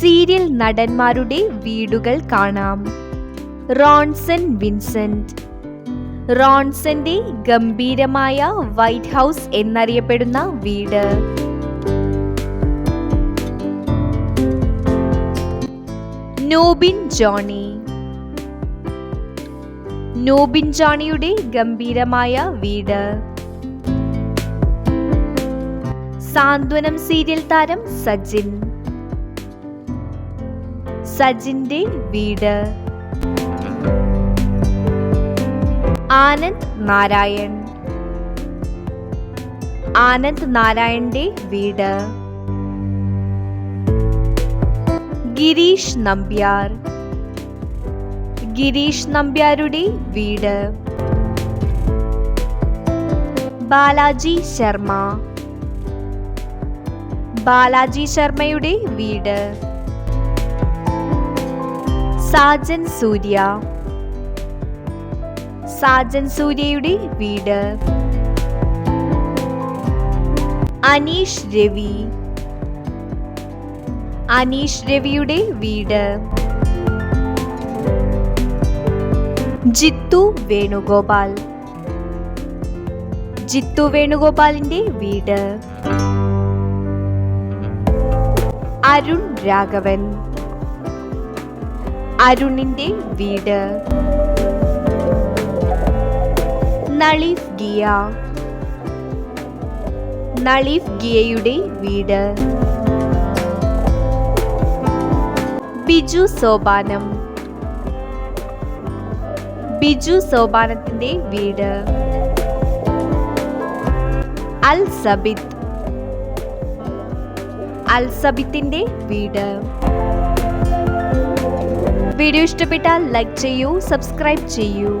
Serial നടന്മാരുടെ വീടുകൾ കാണാം. Ronson Vincent. റോൺസന്റെ ഗംഭീരമായ വൈറ്റ് ഹൗസ് എന്നറിയപ്പെടുന്ന വീട്. നോബിൻ ജോണി. നോബിൻ ജോണിയുടെ ഗംഭീരമായ വീട്. സാന്ത്വനം സീരിയൽ താരം സജിൻ. സജിന്റെ വീട്. ആനന്ദ് നാരായൺ. ആനന്ദ് നാരായണന്റെ വീട്. ഗിരീഷ് നമ്പ്യാർ. ഗിരീഷ് നമ്പ്യാരുടെ വീട്. ബാലാജി ശർമ്മ. ബാലാജി ശർമ്മയുടെ വീട്. സാജൻ സൂര്യ. സാജൻ സൂര്യയുടെ വീട്. അനീഷ് രവി. അനീഷ് രവിയുടെ വീട്. ജിത്തു വേണുഗോപാൽ. ജിത്തു വേണുഗോപാലിന്റെ വീട്. അരുൺ രാഘവൻ. അരുണിന്റെ വീട്. നളീഫ് ഗിയ. നളീഫ് ഗിയയുടെ വീട്. ബിജു സോപാനം. ബിജു സോപാനത്തിന്റെ വീട്. അൽ സബിത്ത് അൽ സബിത്തിന്റെ വീട്. വീഡിയോ ഇഷ്ടപ്പെട്ടാൽ ലൈക്ക് ചെയ്യൂ സബ്സ്ക്രൈബ് ചെയ്യൂ